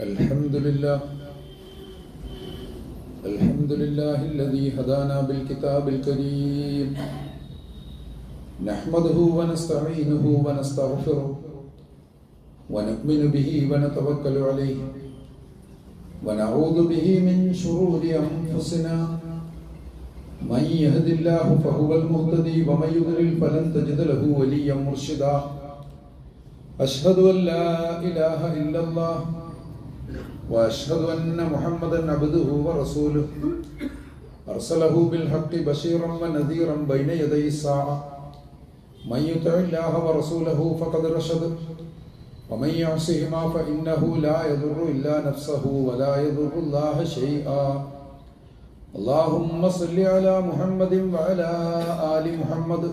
الحمد لله الحمد لله الذي هدانا بالكتاب الكريم نحمده ونستعينه ونستغفره ونؤمن به ونتوكل عليه ونعوذ به من شرور انفسنا من يهد الله فهو المهتدي ومن يضلل فلن تجد له وليا مرشدا أشهد أن لا إله إلا الله وأشهد أن محمدا عبده ورسوله أرسله بالحق بشيرا ونذيرا بين يدي الساعة من يطع الله ورسوله فقد رشد ومن يعصهما فإنه لا يضر إلا نفسه ولا يضر الله شيئا اللهم صل على محمد وعلى آل محمد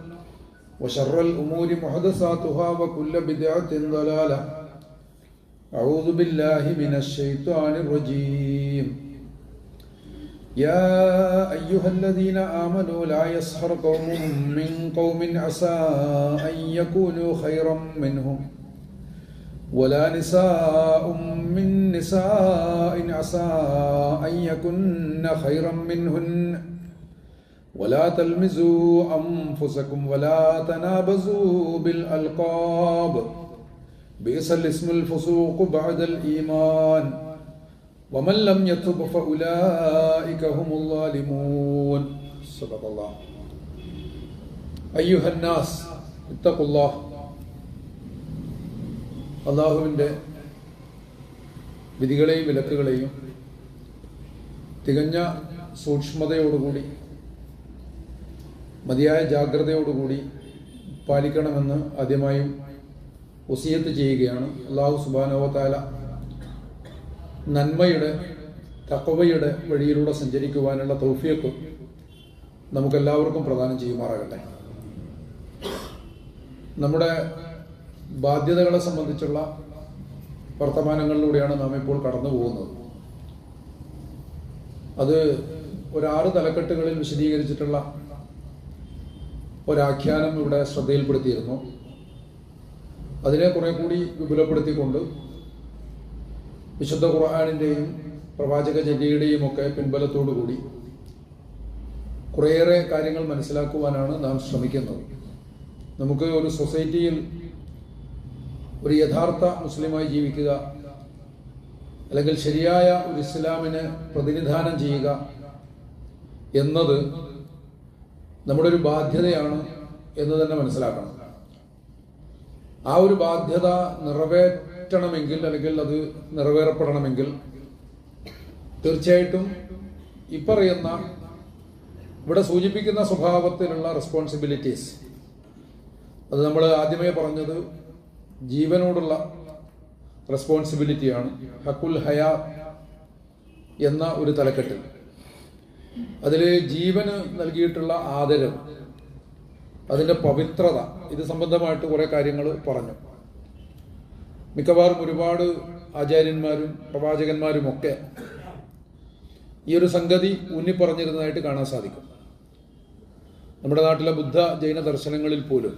وشر الأمور محدثاتها وكل بدعة ضلالة أعوذ بالله من الشيطان الرجيم يا أيها الذين آمنوا لا يسخر قوم من قوم عسى أن يكونوا خيرا منهم ولا نساء من نساء عسى أن يكن خيرا منهن ولا تلمزوا أنفسكم ولا تنابزوا بالألقاب بئس الاسم الفسوق بعد الإيمان ومن لم يتب فأولئك هم الظالمون صدق الله أيها الناس اتقوا الله അള്ളാഹുവിൻ്റെ വിധികളെയും വിലക്കുകളെയും തികഞ്ഞ സൂക്ഷ്മതയോടുകൂടി മതിയായ ജാഗ്രതയോടുകൂടി പാലിക്കണമെന്ന് ആദ്യമായും ഒസിയത്ത് ചെയ്യുകയാണ്. അള്ളാഹു സുബാനോവത്താല നന്മയുടെ തക്കവയുടെ വഴിയിലൂടെ സഞ്ചരിക്കുവാനുള്ള തൗഫിയത്ത് നമുക്കെല്ലാവർക്കും പ്രദാനം ചെയ്യുമാറാകട്ടെ. നമ്മുടെ ബാധ്യതകളെ സംബന്ധിച്ചുള്ള വർത്തമാനങ്ങളിലൂടെയാണ് നാം ഇപ്പോൾ കടന്നു പോകുന്നത്. അത് ഒരാറ് തലക്കെട്ടുകളിൽ വിശദീകരിച്ചിട്ടുള്ള ഒരാഖ്യാനം ഇവിടെ ശ്രദ്ധയിൽപ്പെടുത്തിയിരുന്നു. അതിനെ കുറെ കൂടി വിപുലപ്പെടുത്തിക്കൊണ്ട് വിശുദ്ധ ഖുർആാനിന്റെയും പ്രവാചക ജന്യയുടെയും ഒക്കെ പിൻബലത്തോടു കൂടി കുറേയേറെ കാര്യങ്ങൾ മനസ്സിലാക്കുവാനാണ് നാം ശ്രമിക്കുന്നത്. നമുക്ക് ഒരു സൊസൈറ്റിയിൽ ഒരു യഥാർത്ഥ മുസ്ലിമായി ജീവിക്കുക അല്ലെങ്കിൽ ശരിയായ ഒരു ഇസ്ലാമിനെ പ്രതിനിധാനം ചെയ്യുക എന്നത് നമ്മുടെ ഒരു ബാധ്യതയാണ് എന്ന് തന്നെ മനസ്സിലാക്കണം. ആ ഒരു ബാധ്യത നിറവേറ്റണമെങ്കിൽ അല്ലെങ്കിൽ അത് നിറവേറപ്പെടണമെങ്കിൽ തീർച്ചയായിട്ടും ഇപ്പറയുന്ന ഇവിടെ സൂചിപ്പിക്കുന്ന സ്വഭാവത്തിലുള്ള റെസ്പോൺസിബിലിറ്റീസ് അത് നമ്മൾ ആദ്യമേ പറഞ്ഞത് ജീവനോടുള്ള റെസ്പോൺസിബിലിറ്റിയാണ് ഹക്കുൽ ഹയാ എന്ന ഒരു തലക്കെട്ടിൽ. അതിൽ ജീവന് നൽകിയിട്ടുള്ള ആദരവ് അതിന്റെ പവിത്രത ഇത് സംബന്ധമായിട്ട് കുറേ കാര്യങ്ങൾ പറഞ്ഞു. മിക്കവാറും ഒരുപാട് ആചാര്യന്മാരും പ്രവാചകന്മാരും ഒക്കെ ഈ ഒരു സംഗതി ഊന്നിപ്പറഞ്ഞിരുന്നതായിട്ട് കാണാൻ സാധിക്കും. നമ്മുടെ നാട്ടിലെ ബുദ്ധ ജൈന ദർശനങ്ങളിൽ പോലും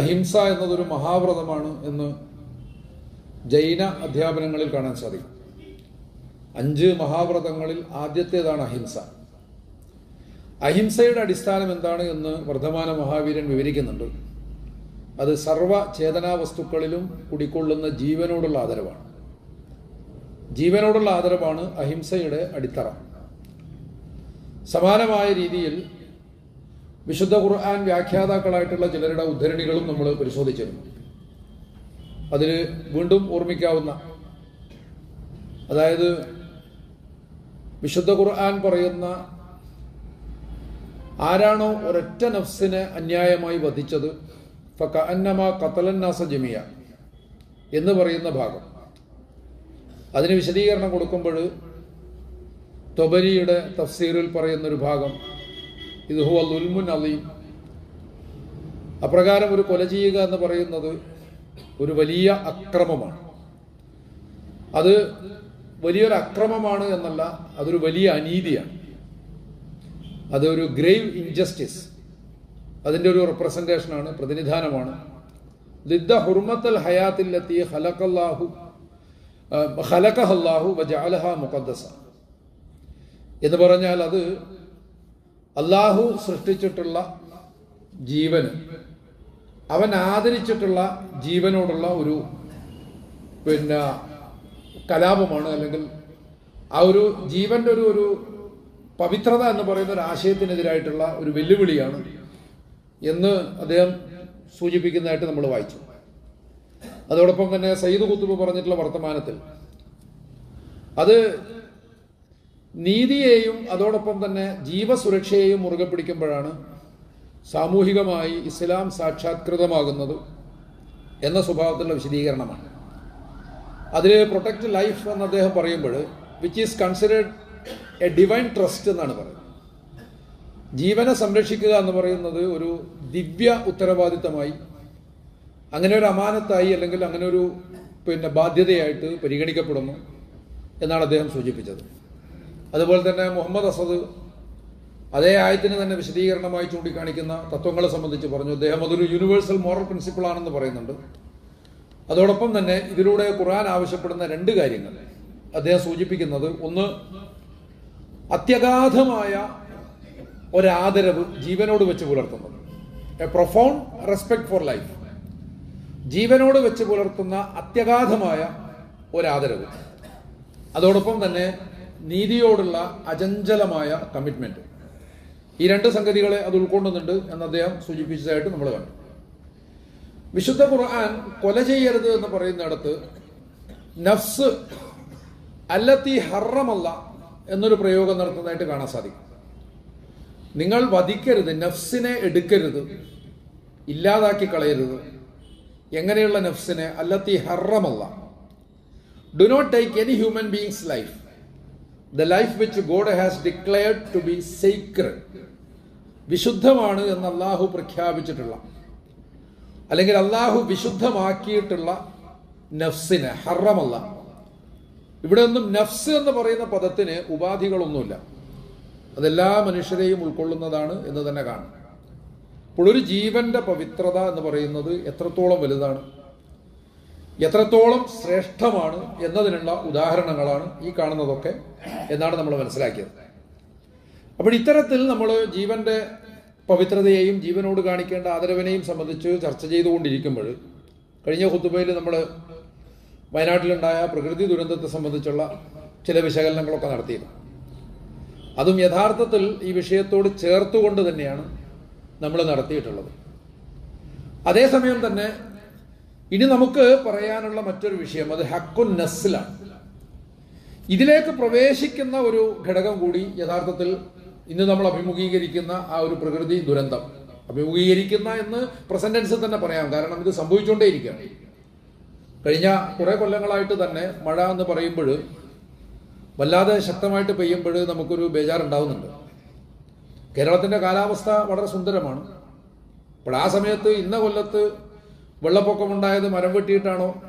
അഹിംസ എന്നതൊരു മഹാവ്രതമാണ് എന്ന് ജൈന അധ്യാപനങ്ങളിൽ കാണാൻ സാധിക്കും. അഞ്ച് മഹാവ്രതങ്ങളിൽ ആദ്യത്തേതാണ് അഹിംസ. അഹിംസയുടെ അടിസ്ഥാനം എന്താണ് എന്ന് വർദ്ധമാന മഹാവീരൻ വിവരിക്കുന്നുണ്ട്. അത് സർവ ചേതനാ വസ്തുക്കളിലും കുടിക്കൊള്ളുന്ന ജീവനോടുള്ള ആദരവാണ്. ജീവനോടുള്ള ആദരവാണ് അഹിംസയുടെ അടിത്തറ. സമാനമായ രീതിയിൽ വിശുദ്ധ ഖുർആൻ വ്യാഖ്യാതാക്കളായിട്ടുള്ള ചിലരുടെ ഉദ്ധരണികളും നമ്മൾ പരിശോധിച്ചിരുന്നു. അതിൽ വീണ്ടും ഓർമ്മിക്കാവുന്ന അതായത് വിശുദ്ധ ഖുർആൻ പറയുന്ന ആരാണോ ഒരൊറ്റ നഫ്സിനെ അന്യായമായി വധിച്ചത് ഫക അന്നമ കത്തലന്നാസ ജമിയ എന്ന് പറയുന്ന ഭാഗം. അതിന് വിശദീകരണം കൊടുക്കുമ്പോൾ തൊബരിയുടെ തഫ്സീറിൽ പറയുന്നൊരു ഭാഗം ഇത് ഹുവ ലുൽമുൻ അലീം. അപ്രകാരം ഒരു കൊല ചെയ്യുക എന്ന് പറയുന്നത് ഒരു വലിയ അക്രമമാണ്. അത് വലിയൊരു അക്രമമാണ് എന്നല്ല അതൊരു വലിയ അനീതിയാണ്. അതൊരു ഗ്രേവ് ഇൻജസ്റ്റിസ് അതിന്റെ ഒരു റെപ്രസെന്റേഷനാണ് പ്രതിനിധാനമാണ്. ലിദ്ദ ഹുർമത്തൽ ഹയാത്തിലെത്തി ഹലക്കല്ലാഹു ഹലക്കഹല്ലാഹു വജാലഹ മുഖദ്ദസ. എന്ന് പറഞ്ഞാൽ അത് അള്ളാഹു സൃഷ്ടിച്ചിട്ടുള്ള ജീവന് അവൻ ആദരിച്ചിട്ടുള്ള ജീവനോടുള്ള ഒരു പിന്നെ കലാപമാണ് അല്ലെങ്കിൽ ആ ഒരു ജീവന്റെ ഒരു ഒരു പവിത്രത എന്ന് പറയുന്ന ഒരു ആശയത്തിനെതിരായിട്ടുള്ള ഒരു വെല്ലുവിളിയാണ് എന്ന് അദ്ദേഹം സൂചിപ്പിക്കുന്നതായിട്ട് നമ്മൾ വായിച്ചു. അതോടൊപ്പം തന്നെ സയ്യിദ് കുത്തുബ് പറഞ്ഞിട്ടുള്ള വർത്തമാനത്തിൽ അത് നീതിയെയും അതോടൊപ്പം തന്നെ ജീവസുരക്ഷയെയും മുറുകെ പിടിക്കുമ്പോഴാണ് സാമൂഹികമായി ഇസ്ലാം സാക്ഷാത്കൃതമാകുന്നത് എന്ന സ്വഭാവത്തിലുള്ള വിശദീകരണമാണ്. അതിൽ പ്രൊട്ടക്ട് ലൈഫ് എന്ന് അദ്ദേഹം പറയുമ്പോൾ which is considered a divine trust എന്നാണ് പറയുന്നത്. ജീവനെ സംരക്ഷിക്കുക എന്ന് പറയുന്നത് ഒരു ദിവ്യ ഉത്തരവാദിത്തമായി അങ്ങനെ ഒരു അമാനത്തായി അല്ലെങ്കിൽ അങ്ങനെ ഒരു പിന്നെ ബാധ്യതയായിട്ട് പരിഗണിക്കപ്പെടുന്നു എന്നാണ് അദ്ദേഹം സൂചിപ്പിച്ചത്. അതുപോലെ തന്നെ മുഹമ്മദ് അസദ് അതേ ആയത്തിന് തന്നെ വിശദീകരണമായി ചൂണ്ടിക്കാണിക്കുന്ന തത്വങ്ങളെ സംബന്ധിച്ച് പറഞ്ഞു. അദ്ദേഹം അതൊരു യൂണിവേഴ്സൽ മോറൽ പ്രിൻസിപ്പിൾ ആണെന്ന് പറയുന്നുണ്ട്. അതോടൊപ്പം തന്നെ ഇതിലൂടെ ഖുർആൻ ആവശ്യപ്പെടുന്ന രണ്ട് കാര്യങ്ങൾ അദ്ദേഹം സൂചിപ്പിക്കുന്നത്. ഒന്ന് അത്യഗാധമായ ഒരാദരവ് ജീവനോട് വെച്ച് പുലർത്തുന്നത്. A profound respect for life ജീവനോട് വെച്ച് പുലർത്തുന്ന അത്യഗാധമായ ഒരാദരവ്. അതോടൊപ്പം തന്നെ നീതിയോടുള്ള അചഞ്ചലമായ കമ്മിറ്റ്മെന്റ് ഈ രണ്ട് സംഗതികളെ അത് ഉൾക്കൊള്ളുന്നുണ്ട് എന്ന് അദ്ദേഹം സൂചിപ്പിച്ചതായിട്ട് നമ്മൾ കണ്ടു. വിശുദ്ധ ഖുർആൻ കൊല ചെയ്യരുത് എന്ന് പറയുന്നിടത്ത് നഫ്സ് അല്ലത്തി ഹറമല്ല എന്നൊരു പ്രയോഗം നടത്തുന്നതായിട്ട് കാണാൻ സാധിക്കും. നിങ്ങൾ വധിക്കരുത് നഫ്സിനെ എടുക്കരുത് ഇല്ലാതാക്കി കളയരുത്. എങ്ങനെയുള്ള നഫ്സിനെ? അല്ലത്തി ഹറമല്ല. Do not take any human beings life the life which God has declared to be sacred വിശുദ്ധമാണ് എന്ന് അള്ളാഹു പ്രഖ്യാപിച്ചിട്ടുള്ള അല്ലെങ്കിൽ അള്ളാഹു വിശുദ്ധമാക്കിയിട്ടുള്ള നഫ്സിനെ ഹറമല്ല. ഇവിടെ ഒന്നും നഫ്സ് എന്ന് പറയുന്ന പദത്തിന് ഉപാധികളൊന്നുമില്ല. അതെല്ലാ മനുഷ്യരെയും ഉൾക്കൊള്ളുന്നതാണ് എന്ന് തന്നെ കാണും. അപ്പോൾ ഒരു ജീവന്റെ പവിത്രത എന്ന് പറയുന്നത് എത്രത്തോളം വലുതാണ്? എത്രത്തോളം ശ്രേഷ്ഠമാണ് എന്നതിനുള്ള ഉദാഹരണങ്ങളാണ് ഈ കാണുന്നതൊക്കെ എന്നാണ് നമ്മൾ മനസ്സിലാക്കിയത്. അപ്പോൾ ഇത്തരത്തിൽ നമ്മൾ ജീവന്റെ പവിത്രതയെയും ജീവനോട് കാണിക്കേണ്ട ആദരവിനെയും സംബന്ധിച്ച് ചർച്ച ചെയ്തുകൊണ്ടിരിക്കുമ്പോൾ കഴിഞ്ഞ കുത്തുബയിൽ നമ്മൾ വയനാട്ടിലുണ്ടായ പ്രകൃതി ദുരന്തത്തെ സംബന്ധിച്ചുള്ള ചില വിശകലനങ്ങളൊക്കെ നടത്തിയിരുന്നു. അതും യഥാർത്ഥത്തിൽ ഈ വിഷയത്തോട് ചേർത്തുകൊണ്ട് തന്നെയാണ് നമ്മൾ നടത്തിയിട്ടുള്ളത്. അതേസമയം തന്നെ ഇനി നമുക്ക് പറയാനുള്ള മറ്റൊരു വിഷയം അത് ഹക്കുൻ നസ്സിലാണ് ഇതിലേക്ക് പ്രവേശിക്കുന്ന ഒരു ഘടകം കൂടി യഥാർത്ഥത്തിൽ ഇന്ന് നമ്മൾ അഭിമുഖീകരിക്കുന്ന ആ ഒരു പ്രകൃതി ദുരന്തം. അഭിമുഖീകരിക്കുന്ന എന്ന് പ്രസന്റൻസിൽ തന്നെ പറയാം. കാരണം ഇത് സംഭവിച്ചുകൊണ്ടേയിരിക്കുകയാണ് കഴിഞ്ഞ കുറെ കൊല്ലങ്ങളായിട്ട് തന്നെ മഴ എന്ന് പറയുമ്പോൾ വല്ലാതെ ശക്തമായിട്ട് പെയ്യുമ്പോൾ നമുക്കൊരു ബേജാറുണ്ടാവുന്നുണ്ട്. കേരളത്തിന്റെ കാലാവസ്ഥ വളരെ സുന്ദരമാണ്. അപ്പോൾ ആ സമയത്ത് ഇന്ന കൊല്ലത്ത് വെള്ളപ്പൊക്കമുണ്ടായത് മരം വെട്ടിയിട്ടാണോ?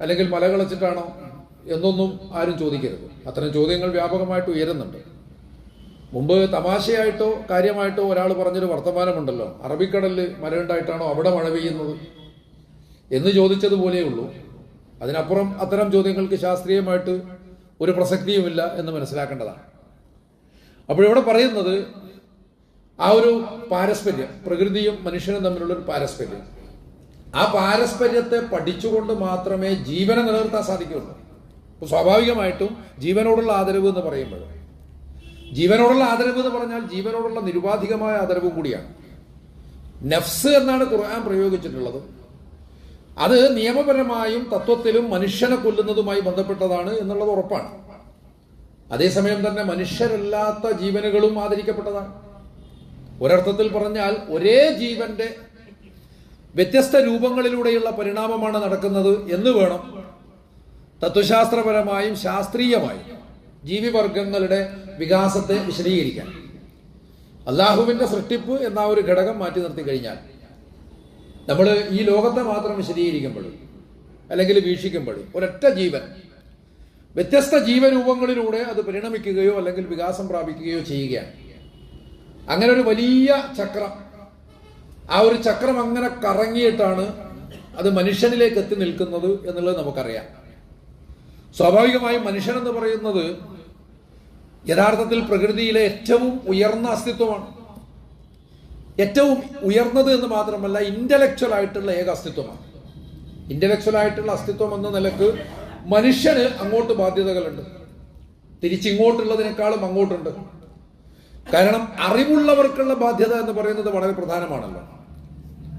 അല്ലെങ്കിൽ മല കളച്ചിട്ടാണോ എന്നൊന്നും ആരും ചോദിക്കരുത്. അത്തരം ചോദ്യങ്ങൾ വ്യാപകമായിട്ട് ഉയരുന്നുണ്ട്. മുമ്പ് തമാശയായിട്ടോ കാര്യമായിട്ടോ ഒരാൾ പറഞ്ഞൊരു വർത്തമാനമുണ്ടല്ലോ. അറബിക്കടലിൽ മരണ്ടായിട്ടാണോ അവിടെ മഴ പെയ്യുന്നത്? എന്ന് ചോദിച്ചതുപോലെയേ ഉള്ളൂ. അതിനപ്പുറം അത്തരം ചോദ്യങ്ങൾക്ക് ശാസ്ത്രീയമായിട്ട് ഒരു പ്രസക്തിയുമില്ല എന്ന് മനസ്സിലാക്കേണ്ടതാണ്. അപ്പോൾ ഇവിടെ പറയുന്നത് ആ ഒരു പാരസ്പര്യം പ്രകൃതിയും മനുഷ്യനും തമ്മിലുള്ള ഒരു പാരസ്പര്യം. ആ പാരസ്പര്യത്തെ പഠിച്ചുകൊണ്ട് മാത്രമേ ജീവനെ നിലനിർത്താൻ സാധിക്കുകയുള്ളൂ. സ്വാഭാവികമായിട്ടും ജീവനോടുള്ള ആദരവ് എന്ന് പറയുമ്പോൾ ജീവനോടുള്ള ആദരവ് എന്ന് പറഞ്ഞാൽ ജീവനോടുള്ള നിരുപാധികമായ ആദരവും കൂടിയാണ്. നഫ്സ് എന്നാണ് ഖുർആൻ പ്രയോഗിച്ചിട്ടുള്ളത്. അത് നിയമപരമായും തത്വത്തിലും മനുഷ്യനെ കൊല്ലുന്നതുമായി ബന്ധപ്പെട്ടതാണ് എന്നുള്ളത് ഉറപ്പാണ്. അതേസമയം തന്നെ മനുഷ്യരല്ലാത്ത ജീവനുകളും ആദരിക്കപ്പെട്ടതാണ്. ഒരർത്ഥത്തിൽ പറഞ്ഞാൽ ഒരേ ജീവന്റെ വ്യത്യസ്ത രൂപങ്ങളിലൂടെയുള്ള പരിണാമമാണ് നടക്കുന്നത് എന്ന് വേണം തത്വശാസ്ത്രപരമായും ശാസ്ത്രീയമായും. ജീവിവർഗങ്ങളുടെ വികാസത്തെ വിശദീകരിക്കാൻ. അള്ളാഹുവിന്റെ സൃഷ്ടിപ്പ് എന്ന ഒരു ഘടകം മാറ്റി നിർത്തി കഴിഞ്ഞാൽ നമ്മൾ ഈ ലോകത്തെ മാത്രം വിശദീകരിക്കുമ്പോഴും അല്ലെങ്കിൽ വീക്ഷിക്കുമ്പോഴും ഒരൊറ്റ ജീവൻ വ്യത്യസ്ത ജീവരൂപങ്ങളിലൂടെ അത് പരിണമിക്കുകയോ അല്ലെങ്കിൽ വികാസം പ്രാപിക്കുകയോ ചെയ്യുകയാണ്. അങ്ങനെ ഒരു വലിയ ചക്രം. ആ ഒരു ചക്രം അങ്ങനെ കറങ്ങിയിട്ടാണ് അത് മനുഷ്യനിലേക്ക് എത്തി നിൽക്കുന്നത് എന്നുള്ളത് നമുക്കറിയാം. സ്വാഭാവികമായും മനുഷ്യൻ എന്ന് പറയുന്നത് യഥാർത്ഥത്തിൽ പ്രകൃതിയിലെ ഏറ്റവും ഉയർന്ന അസ്തിത്വമാണ്. ഏറ്റവും ഉയർന്നത് എന്ന് മാത്രമല്ല ഇന്റലക്ച്വൽ ആയിട്ടുള്ള ഏക അസ്തിത്വമാണ്. ഇന്റലക്ച്വൽ ആയിട്ടുള്ള അസ്തിത്വം എന്ന നിലയ്ക്ക് മനുഷ്യന് അങ്ങോട്ട് ബാധ്യതകളുണ്ട്. തിരിച്ചിങ്ങോട്ടുള്ളതിനേക്കാളും അങ്ങോട്ടുണ്ട്. കാരണം അറിവുള്ളവർക്കുള്ള ബാധ്യത എന്ന് പറയുന്നത് വളരെ പ്രധാനമാണല്ലോ.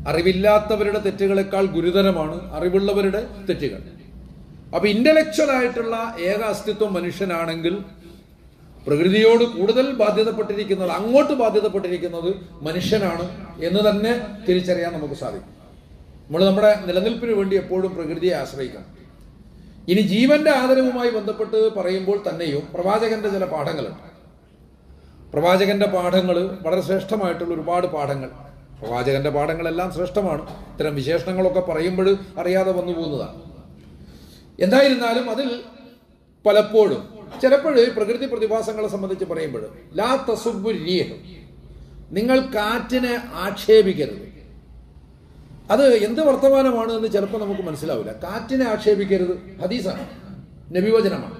അറിവില്ലാത്തവരുടെ തെറ്റുകളെക്കാൾ ഗുരുതരമാണ് അറിവുള്ളവരുടെ തെറ്റുകൾ. അപ്പൊ ഇന്റലക്ച്വൽ ആയിട്ടുള്ള ഏക അസ്തിത്വം മനുഷ്യനാണെങ്കിൽ പ്രകൃതിയോട് കൂടുതൽ ബാധ്യതപ്പെട്ടിരിക്കുന്നത് അങ്ങോട്ട് ബാധ്യതപ്പെട്ടിരിക്കുന്നത് മനുഷ്യനാണ് എന്ന് തന്നെ തിരിച്ചറിയാൻ നമുക്ക് സാധിക്കും. നമ്മൾ നമ്മുടെ നിലനിൽപ്പിന് വേണ്ടി എപ്പോഴും പ്രകൃതിയെ ആശ്രയിക്കണം. ഇനി ജീവന്റെ ആദരവുമായി ബന്ധപ്പെട്ട് പറയുമ്പോൾ തന്നെയും പ്രവാചകന്റെ ചില പാഠങ്ങളുണ്ട്. പ്രവാചകന്റെ പാഠങ്ങൾ വളരെ ശ്രേഷ്ഠമായിട്ടുള്ള ഒരുപാട് പാഠങ്ങൾ. പ്രവാചകന്റെ പാഠങ്ങളെല്ലാം ശ്രേഷ്ഠമാണ്. ഇത്തരം വിശേഷണങ്ങളൊക്കെ പറയുമ്പോൾ അറിയാതെ വന്നു പോകുന്നതാണ് എന്തായിരുന്നാലും അതിൽ പലപ്പോഴും ചിലപ്പോൾ പ്രകൃതി പ്രതിഭാസങ്ങളെ സംബന്ധിച്ച് പറയുമ്പോൾ ലാ തസുബു രീഹ് നിങ്ങൾ കാറ്റിനെ ആക്ഷേപിക്കരുത്. അത് എന്ത് വർത്തമാനമാണ് എന്ന് ചിലപ്പോൾ നമുക്ക് മനസ്സിലാവില്ല. കാറ്റിനെ ആക്ഷേപിക്കരുത് ഹദീസാണ് നബിവചനമാണ്.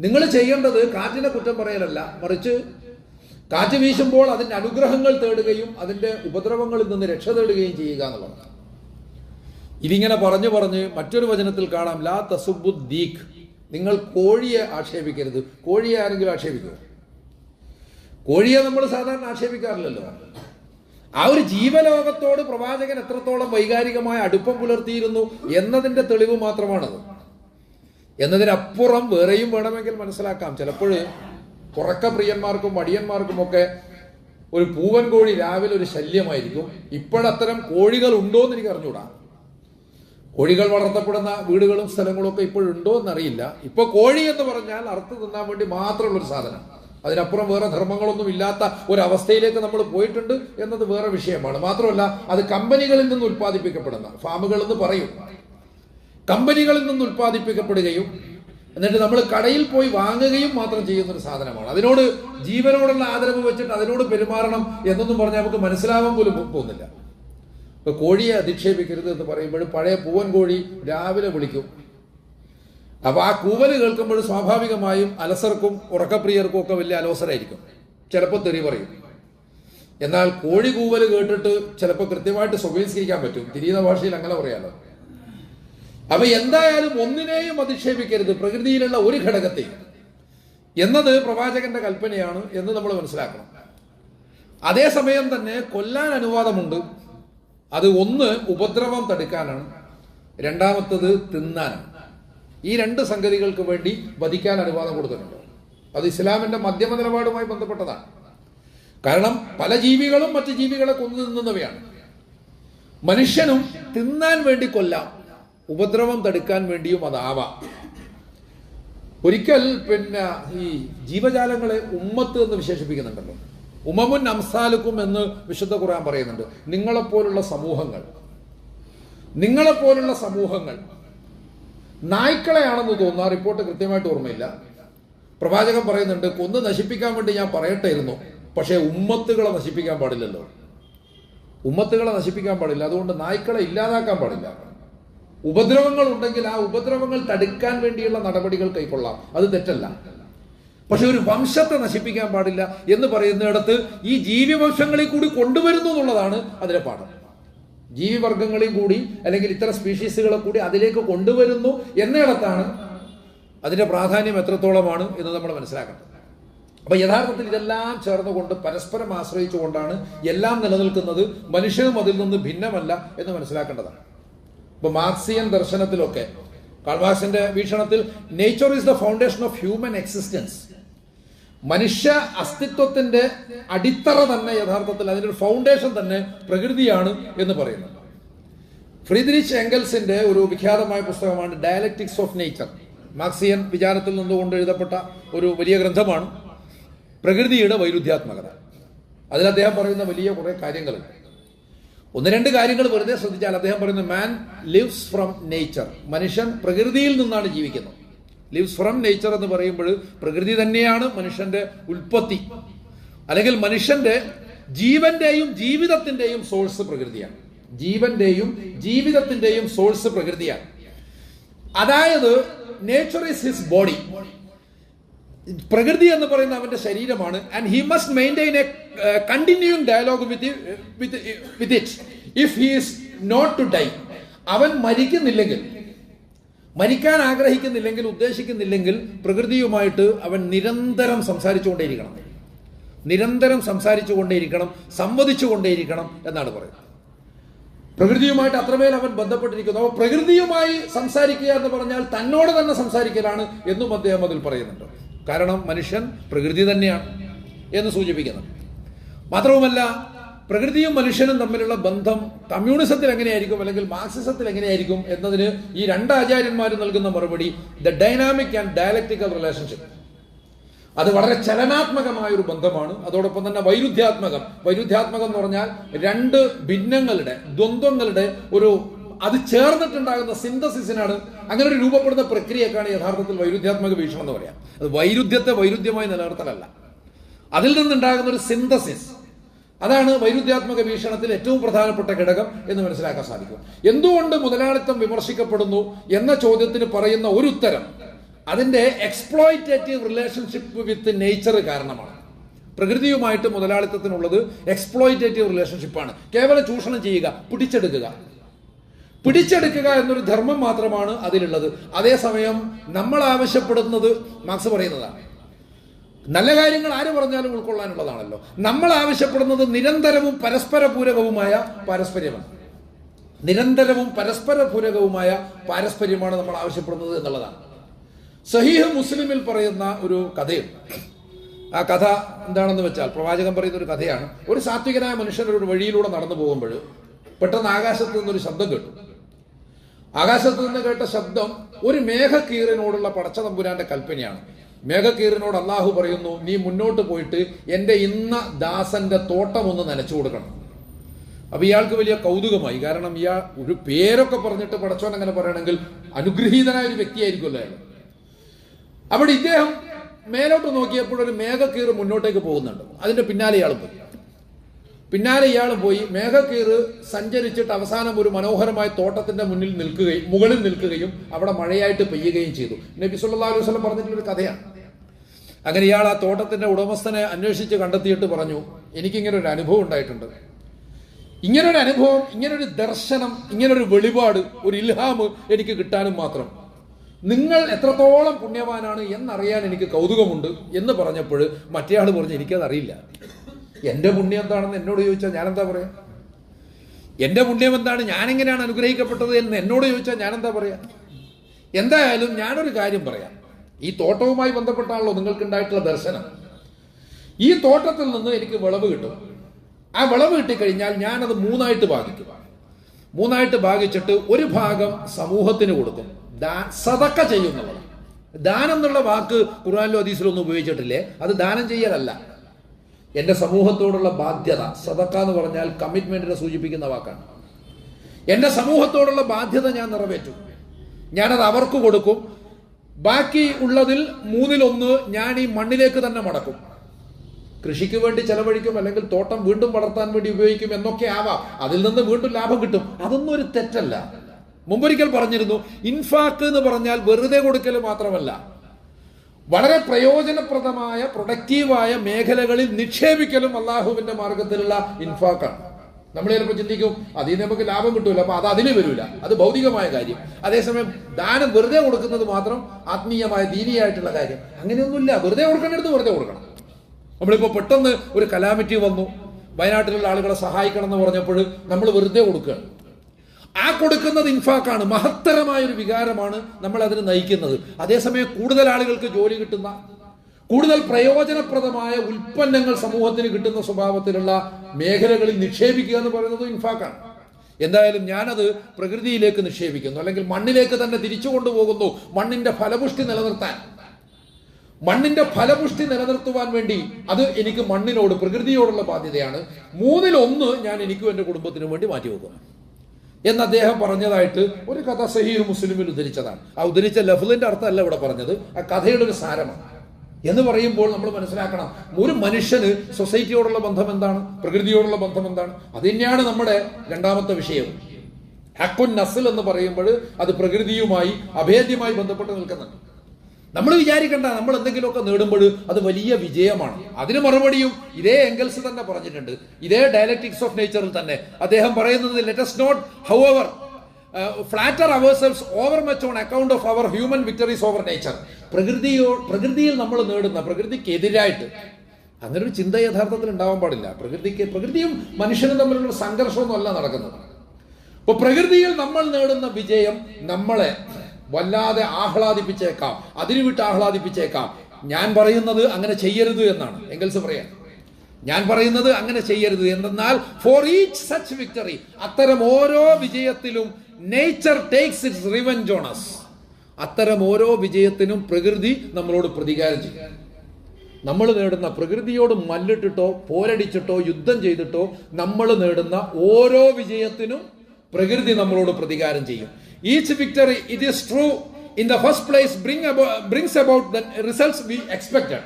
നിങ്ങൾ ചെയ്യേണ്ടത് കാറ്റിനെ കുറ്റം പറയലല്ല മറിച്ച് കാറ്റ് വീശുമ്പോൾ അതിന്റെ അനുഗ്രഹങ്ങൾ തേടുകയും അതിന്റെ ഉപദ്രവങ്ങളിൽ നിന്ന് രക്ഷ തേടുകയും ചെയ്യുക എന്നുള്ളതാണ്. ഇതിങ്ങനെ പറഞ്ഞു പറഞ്ഞ് മറ്റൊരു വചനത്തിൽ കാണാം ലാ തസുബുദ്ദീഖ് നിങ്ങൾ കോഴിയെ ആക്ഷേപിക്കരുത്. കോഴിയെ ആരെങ്കിലും ആക്ഷേപിക്കുക കോഴിയെ നമ്മൾ സാധാരണ ആക്ഷേപിക്കാറില്ലല്ലോ. ആ ഒരു ജീവലോകത്തോട് പ്രവാചകൻ എത്രത്തോളം വൈകാരികമായ അടുപ്പം പുലർത്തിയിരുന്നു എന്നതിന്റെ തെളിവ് മാത്രമാണത്. എന്നതിനപ്പുറം വേറെയും വേണമെങ്കിൽ മനസ്സിലാക്കാം. ചിലപ്പോൾ ഉറക്കപ്രിയന്മാർക്കും മടിയന്മാർക്കും ഒക്കെ ഒരു പൂവൻ കോഴി രാവിലെ ഒരു ശല്യമായിരിക്കും. ഇപ്പോഴത്തരം കോഴികൾ ഉണ്ടോ എന്ന് എനിക്ക് അറിഞ്ഞൂടാ കോഴികൾ വളർത്തപ്പെടുന്ന വീടുകളും സ്ഥലങ്ങളും ഒക്കെ ഇപ്പോഴുണ്ടോ എന്നറിയില്ല. ഇപ്പോൾ കോഴി എന്ന് പറഞ്ഞാൽ അറുത്ത് തിന്നാൻ വേണ്ടി മാത്രമുള്ളൊരു സാധനം. അതിനപ്പുറം വേറെ ധർമ്മങ്ങളൊന്നും ഇല്ലാത്ത ഒരവസ്ഥയിലേക്ക് നമ്മൾ പോയിട്ടുണ്ട് എന്നത് വേറെ വിഷയമാണ്. മാത്രമല്ല അത് കമ്പനികളിൽ നിന്ന് ഉൽപ്പാദിപ്പിക്കപ്പെടുന്ന ഫാമുകൾ എന്ന് പറയും. കമ്പനികളിൽ നിന്ന് ഉൽപ്പാദിപ്പിക്കപ്പെടുകയും എന്നിട്ട് നമ്മൾ കടയിൽ പോയി വാങ്ങുകയും മാത്രം ചെയ്യുന്ന ഒരു സാധനമാണ്. അതിനോട് ജീവനോടുള്ള ആദരവ് വെച്ചിട്ട് അതിനോട് പെരുമാറണം എന്നൊന്നും പറഞ്ഞാൽ നമുക്ക് മനസ്സിലാവാൻ പോലും പോകുന്നില്ല. ഇപ്പൊ കോഴിയെ അധിക്ഷേപിക്കരുത് എന്ന് പറയുമ്പോൾ പഴയ പൂവൻ കോഴി രാവിലെ വിളിക്കും. അപ്പൊ ആ കൂവൽ കേൾക്കുമ്പോൾ സ്വാഭാവികമായും അലസർക്കും ഉറക്കപ്രിയർക്കും ഒക്കെ വലിയ അലോസരായിരിക്കും. ചിലപ്പോൾ തെറി പറയും. എന്നാൽ കോഴി കൂവൽ കേട്ടിട്ട് ചിലപ്പോൾ കൃത്യമായിട്ട് സ്വീകരിക്കാൻ പറ്റും. തിരിയുന്ന ഭാഷയിൽ അങ്ങനെ പറയാലോ. അപ്പൊ എന്തായാലും ഒന്നിനെയും അധിക്ഷേപിക്കരുത്. പ്രകൃതിയിലുള്ള ഒരു ഘടകത്തെ. എന്നത് പ്രവാചകന്റെ കൽപ്പനയാണ് എന്ന് നമ്മൾ മനസ്സിലാക്കണം. അതേസമയം തന്നെ കൊല്ലാൻ അനുവാദമുണ്ട്. അത് ഒന്ന് ഉപദ്രവം തടുക്കാനാണ്. രണ്ടാമത്തത് തിന്നാനാണ്. ഈ രണ്ട് സംഗതികൾക്ക് വേണ്ടി വധിക്കാൻ അനുവാദം കൊടുത്തിട്ടുണ്ട്. അത് ഇസ്ലാമിന്റെ മധ്യമ നിലപാടുമായി ബന്ധപ്പെട്ടതാണ്. കാരണം പല ജീവികളും മറ്റു ജീവികളെ കൊന്നു തിന്നുന്നവയാണ്. മനുഷ്യനും തിന്നാൻ വേണ്ടി കൊല്ലാം ഉപദ്രവം തടുക്കാൻ വേണ്ടിയും അതാവാം ഒരിക്കൽ പിന്നെ ഈ ജീവജാലങ്ങളെ ഉമ്മത്ത് എന്ന് വിശേഷിപ്പിക്കുന്നുണ്ടല്ലോ. ഉമമുൻ അംസാലുക്കും എന്ന് വിശുദ്ധ ഖുർആൻ പറയുന്നുണ്ട്. നിങ്ങളെപ്പോലുള്ള സമൂഹങ്ങൾ നിങ്ങളെപ്പോലുള്ള സമൂഹങ്ങൾ നായ്ക്കളെയാണെന്ന് തോന്നുന്ന. റിപ്പോർട്ട് കൃത്യമായിട്ട് ഓർമ്മയില്ല. പ്രവാചകൻ പറയുന്നുണ്ട് കൊന്ന് നശിപ്പിക്കാൻ വേണ്ടി ഞാൻ പറയട്ടായിരുന്നു പക്ഷേ ഉമ്മത്തുകളെ നശിപ്പിക്കാൻ പാടില്ലല്ലോ. ഉമ്മത്തുകളെ നശിപ്പിക്കാൻ പാടില്ല. അതുകൊണ്ട് നായ്ക്കളെ ഇല്ലാതാക്കാൻ പാടില്ല. ഉപദ്രവങ്ങൾ ഉണ്ടെങ്കിൽ ആ ഉപദ്രവങ്ങൾ തടുക്കാൻ വേണ്ടിയുള്ള നടപടികൾ കൈക്കൊള്ളാം. അത് തെറ്റല്ല. പക്ഷെ ഒരു വംശത്തെ നശിപ്പിക്കാൻ പാടില്ല എന്ന് പറയുന്നിടത്ത് ഈ ജീവിവംശങ്ങളിൽ കൂടി കൊണ്ടുവരുന്നു എന്നുള്ളതാണ് അതിലെ പാഠം. ജീവിവർഗങ്ങളിൽ കൂടി അല്ലെങ്കിൽ ഇത്തരം സ്പീഷീസുകളെ കൂടി അതിലേക്ക് കൊണ്ടുവരുന്നു എന്നിടത്താണ് അതിന്റെ പ്രാധാന്യം എത്രത്തോളമാണ് എന്ന് നമ്മൾ മനസ്സിലാക്കേണ്ടത്. അപ്പൊ യഥാർത്ഥത്തിൽ ഇതെല്ലാം ചേർന്നുകൊണ്ട് പരസ്പരം ആശ്രയിച്ചുകൊണ്ടാണ് എല്ലാം നിലനിൽക്കുന്നത് മനുഷ്യനും അതിൽ നിന്ന് ഭിന്നമല്ല എന്ന് മനസ്സിലാക്കേണ്ടതാണ്. ഇപ്പൊ മാർക്സിയൻ ദർശനത്തിലൊക്കെ കാൾവാസിന്റെ വീക്ഷണത്തിൽ nature is the foundation of human existence. മനുഷ്യ അസ്തിത്വത്തിന്റെ അടിത്തറ തന്നെ യഥാർത്ഥത്തിൽ അതിന്റെ ഒരു ഫൗണ്ടേഷൻ തന്നെ പ്രകൃതിയാണ് എന്ന് പറയുന്നത്. ഫ്രീദ്രിച്ച് എംഗൽസിന്റെ ഒരു വിഖ്യാതമായ പുസ്തകമാണ് ഡയലക്ടിക്സ് ഓഫ് നേച്ചർ മാർക്സിയൻ വിചാരത്തിൽ നിന്നുകൊണ്ട് എഴുതപ്പെട്ട ഒരു വലിയ ഗ്രന്ഥമാണ് പ്രകൃതിയുടെ വൈരുദ്ധ്യാത്മകത. അതിൽ അദ്ദേഹം പറയുന്ന വലിയ കുറേ കാര്യങ്ങളുണ്ട്. ഒന്ന് രണ്ട് കാര്യങ്ങൾ വെറുതെ ശ്രദ്ധിച്ചാൽ അദ്ദേഹം പറയുന്നു മാൻ ലിവ്സ് ഫ്രം നേച്ചർ മനുഷ്യൻ പ്രകൃതിയിൽ നിന്നാണ് ജീവിക്കുന്നത്. ലിവ്സ് ഫ്രം നേച്ചർ എന്ന് പറയുമ്പോൾ പ്രകൃതി തന്നെയാണ് മനുഷ്യന്റെ ഉൽപ്പത്തി. അല്ലെങ്കിൽ മനുഷ്യന്റെ ജീവന്റെയും ജീവിതത്തിന്റെയും സോഴ്സ് പ്രകൃതിയാണ്. ജീവന്റെയും ജീവിതത്തിന്റെയും സോഴ്സ് പ്രകൃതിയാണ്. അതായത് നേച്ചർ ഇസ് ഹിസ് ബോഡി പ്രകൃതി എന്ന് പറയുന്ന അവന്റെ ശരീരമാണ്. And he must maintain a continuing dialogue with with it if he is not to die അവൻ മരിക്കുന്നില്ലെങ്കിൽ മരിക്കാൻ ആഗ്രഹിക്കുന്നില്ലെങ്കിൽ ഉദ്ദേശിക്കുന്നില്ലെങ്കിൽ പ്രകൃതിയുമായിട്ട് അവൻ നിരന്തരം സംസാരിച്ചുകൊണ്ടേയിരിക്കണം. നിരന്തരം സംസാരിച്ചു കൊണ്ടേയിരിക്കണം സംവദിച്ചു കൊണ്ടേയിരിക്കണം എന്നാണ് പറയുന്നത്. പ്രകൃതിയുമായിട്ട് അത്രമേൽ അവൻ ബന്ധപ്പെട്ടിരിക്കുന്നു. അപ്പോൾ പ്രകൃതിയുമായി സംസാരിക്കുക എന്ന് പറഞ്ഞാൽ തന്നോട് തന്നെ സംസാരിക്കലാണ് എന്നും അദ്ദേഹം അതിൽ പറയുന്നുണ്ട്. കാരണം മനുഷ്യൻ പ്രകൃതി തന്നെയാണ് എന്ന് സൂചിപ്പിക്കുന്നു. മാത്രവുമല്ല പ്രകൃതിയും മനുഷ്യനും തമ്മിലുള്ള ബന്ധം കമ്മ്യൂണിസത്തിൽ എങ്ങനെയായിരിക്കും അല്ലെങ്കിൽ മാർക്സിസത്തിൽ എങ്ങനെയായിരിക്കും എന്നതിന് ഈ രണ്ട് ആചാര്യന്മാരും നൽകുന്ന മറുപടി the dynamic and dialectical relationship അത് വളരെ ചലനാത്മകമായ ഒരു ബന്ധമാണ്. അതോടൊപ്പം തന്നെ വൈരുദ്ധ്യാത്മകം. വൈരുദ്ധ്യാത്മകം എന്ന് പറഞ്ഞാൽ രണ്ട് ഭിന്നങ്ങളുടെ ദ്വന്ദ്വങ്ങളുടെ ഒരു അത് ചേർന്നിട്ടുണ്ടാകുന്ന സിന്തസിസിനാണ് അങ്ങനെ ഒരു രൂപപ്പെടുന്ന പ്രക്രിയക്കാണ് യഥാർത്ഥത്തിൽ വൈരുദ്ധ്യാത്മക വീക്ഷണം എന്ന് പറയാം. അത് വൈരുദ്ധ്യത്തെ വൈരുദ്ധ്യമായി നിലനിർത്തലല്ല. അതിൽ നിന്നുണ്ടാകുന്ന ഒരു സിന്തസിസ് അതാണ് വൈരുദ്ധ്യാത്മക വീക്ഷണത്തിൽ ഏറ്റവും പ്രധാനപ്പെട്ട ഘടകം എന്ന് മനസ്സിലാക്കാൻ സാധിക്കും. എന്തുകൊണ്ട് മുതലാളിത്തം വിമർശിക്കപ്പെടുന്നു എന്ന ചോദ്യത്തിന് പറയുന്ന ഒരു ഉത്തരം അതിന്റെ എക്സ്പ്ലോയിറ്റേറ്റീവ് റിലേഷൻഷിപ്പ് വിത്ത് നേച്ചർ കാരണമാണ്. പ്രകൃതിയുമായിട്ട് മുതലാളിത്തത്തിനുള്ളത് എക്സ്പ്ലോയിറ്റേറ്റീവ് റിലേഷൻഷിപ്പാണ് കേവലം ചൂഷണം ചെയ്യുക പിടിച്ചെടുക്കുക. പിടിച്ചെടുക്കുക എന്നൊരു ധർമ്മം മാത്രമാണ് അതിലുള്ളത്. അതേസമയം നമ്മൾ ആവശ്യപ്പെടുന്നത് മാർക്സ് പറയുന്നതാണ് നല്ല കാര്യങ്ങൾ ആര് പറഞ്ഞാലും ഉൾക്കൊള്ളാനുള്ളതാണല്ലോ. നമ്മൾ ആവശ്യപ്പെടുന്നത് നിരന്തരവും പരസ്പര പൂരകവുമായ പാരസ്പര്യമാണ്. നിരന്തരവും പരസ്പര പൂരകവുമായ പാരസ്പര്യമാണ് നമ്മൾ ആവശ്യപ്പെടുന്നത് എന്നുള്ളതാണ്. സഹീഹ് മുസ്ലിമിൽ പറയുന്ന ഒരു കഥയുണ്ട് ആ കഥ എന്താണെന്ന് വെച്ചാൽ പ്രവാചകൻ പറയുന്ന ഒരു കഥയാണ്. ഒരു സാത്വികനായ മനുഷ്യൻ ഒരു വഴിയിലൂടെ നടന്നു പോകുമ്പോൾ പെട്ടെന്ന് ആകാശത്ത് നിന്നൊരു ശബ്ദം കേട്ടു. ആകാശത്ത് നിന്ന് കേട്ട ശബ്ദം ഒരു മേഘക്കീറിനോടുള്ള പടച്ച തമ്പുരാന്റെ കൽപ്പനയാണ്. മേഘക്കീറിനോട് അള്ളാഹു പറയുന്നു നീ മുന്നോട്ട് പോയിട്ട് എന്റെ ഇന്ന ദാസന്റെ തോട്ടം ഒന്ന് നനച്ചു കൊടുക്കണം. അപ്പൊ ഇയാൾക്ക് വലിയ കൗതുകമായി. കാരണം ഇയാൾ ഒരു പേരൊക്കെ പറഞ്ഞിട്ട് പടച്ചോൻ അങ്ങനെ പറയണമെങ്കിൽ അനുഗ്രഹീതനായ ഒരു വ്യക്തിയായിരിക്കുമല്ലോ അയാൾ അവിടെ ഇദ്ദേഹം മേലോട്ട് നോക്കിയപ്പോൾ ഒരു മേഘക്കീറ് മുന്നോട്ടേക്ക് പോകുന്നുണ്ട്. അതിന്റെ പിന്നാലെ ഇയാൾ പോയി. പിന്നാലെ ഇയാൾ പോയി. മേഘക്കീറ് സഞ്ചരിച്ചിട്ട് അവസാനം ഒരു മനോഹരമായ തോട്ടത്തിന്റെ മുന്നിൽ നിൽക്കുകയും മുകളിൽ നിൽക്കുകയും അവിടെ മഴയായിട്ട് പെയ്യുകയും ചെയ്തു. നബി സല്ലല്ലാഹു അലൈഹി വസല്ലം പറഞ്ഞിട്ടുള്ളൊരു കഥയാണ്. അങ്ങനെ ഇയാൾ ആ തോട്ടത്തിന്റെ ഉടമസ്ഥനെ അന്വേഷിച്ച് കണ്ടെത്തിയിട്ട് പറഞ്ഞു എനിക്കിങ്ങനെ ഒരു അനുഭവം ഉണ്ടായിട്ടുണ്ട്. ഇങ്ങനൊരു അനുഭവം ഇങ്ങനൊരു ദർശനം ഇങ്ങനൊരു വെളിപാട് ഒരു ഇൽഹാം എനിക്ക് കിട്ടാനും മാത്രം. നിങ്ങൾ എത്രത്തോളം പുണ്യവാനാണ് എന്നറിയാൻ എനിക്ക് കൗതുകമുണ്ട് എന്ന് പറഞ്ഞപ്പോൾ മറ്റേയാൾ പറഞ്ഞു എനിക്കതറിയില്ല. എന്റെ പുണ്യം എന്താണെന്ന് എന്നോട് ചോദിച്ചാൽ ഞാനെന്താ പറയാ? എന്റെ പുണ്യം എന്താണ്? ഞാൻ എങ്ങനെയാണ് അനുഗ്രഹിക്കപ്പെട്ടത് എന്ന് എന്നോട് ചോദിച്ചാൽ ഞാനെന്താ പറയാ? എന്തായാലും ഞാനൊരു കാര്യം പറയാം. ഈ തോട്ടവുമായി ബന്ധപ്പെട്ടാണല്ലോ നിങ്ങൾക്ക് ഉണ്ടായിട്ടുള്ള ദർശനം. ഈ തോട്ടത്തിൽ നിന്ന് എനിക്ക് വിളവ് കിട്ടും. ആ വിളവ് കിട്ടിക്കഴിഞ്ഞാൽ ഞാനത് മൂന്നായിട്ട് ഭാഗിക്കും. മൂന്നായിട്ട് ഭാഗിച്ചിട്ട് ഒരു ഭാഗം സമൂഹത്തിന് കൊടുക്കും. സതക്ക ചെയ്യുന്നവർ ദാനം എന്നുള്ള വാക്ക് ഖുർആാനിലും ഹദീസിലൊന്നും ഉപയോഗിച്ചിട്ടില്ലേ? അത് ദാനം ചെയ്യലല്ല. എന്റെ സമൂഹത്തോടുള്ള ബാധ്യത സതക്ക എന്ന് പറഞ്ഞാൽ കമ്മിറ്റ്മെന്റിനെ സൂചിപ്പിക്കുന്ന വാക്കാണ്. എന്റെ സമൂഹത്തോടുള്ള ബാധ്യത ഞാൻ നിറവേറ്റും. ഞാനത് അവർക്ക് കൊടുക്കും. ബാക്കി ഉള്ളതിൽ മൂന്നിലൊന്ന് ഞാൻ ഈ മണ്ണിലേക്ക് തന്നെ മടക്കും. കൃഷിക്ക് വേണ്ടി ചെലവഴിക്കും അല്ലെങ്കിൽ തോട്ടം വീണ്ടും വളർത്താൻ വേണ്ടി ഉപയോഗിക്കും എന്നൊക്കെ ആവാം. അതിൽ നിന്ന് വീണ്ടും ലാഭം കിട്ടും. അതൊന്നും ഒരു തെറ്റല്ല. മുമ്പൊരിക്കൽ പറഞ്ഞിരുന്നു ഇൻഫാക്ക് എന്ന് പറഞ്ഞാൽ വെറുതെ കൊടുക്കൽ മാത്രമല്ല. വളരെ പ്രയോജനപ്രദമായ പ്രൊഡക്റ്റീവായ മേഖലകളിൽ നിക്ഷേപിക്കലും അള്ളാഹുവിന്റെ മാർഗത്തിലുള്ള ഇൻഫാക്കാണ്. നമ്മൾ ചിലപ്പോൾ ചിന്തിക്കും അതിൽ നിന്ന് നമുക്ക് ലാഭം കിട്ടൂല അപ്പൊ അത് അതിന് വരില്ല അത് ഭൗതികമായ കാര്യം. അതേസമയം ദാനം വെറുതെ കൊടുക്കുന്നത് മാത്രം ആത്മീയമായ ദീനിയായിട്ടുള്ള കാര്യം. അങ്ങനെയൊന്നുമില്ല. വെറുതെ കൊടുക്കേണ്ടടുത്ത് വെറുതെ കൊടുക്കണം. നമ്മളിപ്പോൾ പെട്ടെന്ന് ഒരു കലാമിറ്റി വന്നു. വയനാട്ടിലുള്ള ആളുകളെ സഹായിക്കണം എന്ന് പറഞ്ഞപ്പോൾ നമ്മൾ വെറുതെ കൊടുക്കുകയാണ്. ആ കൊടുക്കുന്നത് ഇൻഫാക്കാണ്. മഹത്തരമായ ഒരു വികാരമാണ് നമ്മൾ അതിന് നയിക്കുന്നത്. അതേസമയം കൂടുതൽ ആളുകൾക്ക് ജോലി കിട്ടുന്ന കൂടുതൽ പ്രയോജനപ്രദമായ ഉൽപ്പന്നങ്ങൾ സമൂഹത്തിന് കിട്ടുന്ന സ്വഭാവത്തിലുള്ള മേഖലകളിൽ നിക്ഷേപിക്കുക എന്ന് പറയുന്നത് ഇൻഫാക്കാണ്. എന്തായാലും ഞാനത് പ്രകൃതിയിലേക്ക് നിക്ഷേപിക്കുന്നു. അല്ലെങ്കിൽ മണ്ണിലേക്ക് തന്നെ തിരിച്ചു കൊണ്ടുപോകുന്നു. മണ്ണിന്റെ ഫലപുഷ്ടി നിലനിർത്താൻ. മണ്ണിന്റെ ഫലപുഷ്ടി നിലനിർത്തുവാൻ വേണ്ടി അത് എനിക്ക് മണ്ണിനോട് പ്രകൃതിയോടുള്ള ബാധ്യതയാണ്. മൂന്നിലൊന്ന് ഞാൻ എനിക്കും എന്റെ കുടുംബത്തിനും വേണ്ടി മാറ്റിവെക്കുന്നു. എന്ന് അദ്ദേഹം പറഞ്ഞതായിട്ട് ഒരു കഥ സഹീർ മുസ്ലിമിൽ ഉദ്ധരിച്ചതാണ്. ആ ഉദ്ധരിച്ച ലഫ്ലിന്റെ അർത്ഥമല്ല ഇവിടെ പറഞ്ഞത്. ആ കഥയുടെ ഒരു സാരമാണ്. എന്ന് പറയുമ്പോൾ നമ്മൾ മനസ്സിലാക്കണം ഒരു മനുഷ്യന് സൊസൈറ്റിയോടുള്ള ബന്ധം എന്താണ്? പ്രകൃതിയോടുള്ള ബന്ധം എന്താണ്? അത് തന്നെയാണ് നമ്മുടെ രണ്ടാമത്തെ വിഷയം. ഹക്കുൻ നസൽ എന്ന് പറയുമ്പോൾ അത് പ്രകൃതിയുമായി അഭേദ്യമായി ബന്ധപ്പെട്ട് നിൽക്കുന്നുണ്ട്. നമ്മൾ വിചാരിക്കണ്ട നമ്മൾ എന്തെങ്കിലുമൊക്കെ നേടുമ്പോൾ അത് വലിയ വിജയമാണ്. അതിന് മറുപടിയും ഇതേ എംഗൽസ് തന്നെ പറഞ്ഞിട്ടുണ്ട്. ഇതേ ഡയലക്ടിക്സ് ഓഫ് നേച്ചറിൽ തന്നെ. അദ്ദേഹം പറയുന്നത് let's not however flatter ourselves overmuch on account of our human victories over nature പ്രകൃതിയോ പ്രകൃതിയിൽ നമ്മൾ നേടുന്ന പ്രകൃതിക്കെതിരായിട്ട് അങ്ങനെ ഒരു ചിന്ത യഥാർത്ഥത്തിൽ ഉണ്ടാവാൻ പാടില്ല. പ്രകൃതിക്ക് പ്രകൃതിയും മനുഷ്യനും തമ്മിലുള്ള സംഘർഷമൊന്നും അല്ല നടക്കുന്നത്. അപ്പൊ പ്രകൃതിയിൽ നമ്മൾ നേടുന്ന വിജയം നമ്മളെ വല്ലാതെ ആഹ്ലാദിപ്പിച്ചേക്കാം. അതിന് വിട്ട് ആഹ്ലാദിപ്പിച്ചേക്കാം. ഞാൻ പറയുന്നത് അങ്ങനെ ചെയ്യരുത് എന്നാണ്. എങ്കിൽസ് പറയാൻ ഞാൻ പറയുന്നത് അങ്ങനെ ചെയ്യരുത്. എന്തെന്നാൽ ഫോർ ഈച്ച് സച്ച് വിക്ടറി അത്തരം ഓരോ വിജയത്തിലും nature takes its revenge on അത്തരം ഓരോ വിജയത്തിനും പ്രകൃതി നമ്മളോട് പ്രതികാരം ചെയ്യും. നമ്മൾ നേടുന്ന പ്രകൃതിയോട് മല്ലിട്ടിട്ടോ പോരടിച്ചിട്ടോ യുദ്ധം ചെയ്തിട്ടോ നമ്മൾ നേടുന്ന ഓരോ വിജയത്തിനും പ്രകൃതി നമ്മളോട് പ്രതികാരം ചെയ്യും. Each victory it is true in the first place bring brings about the results we expected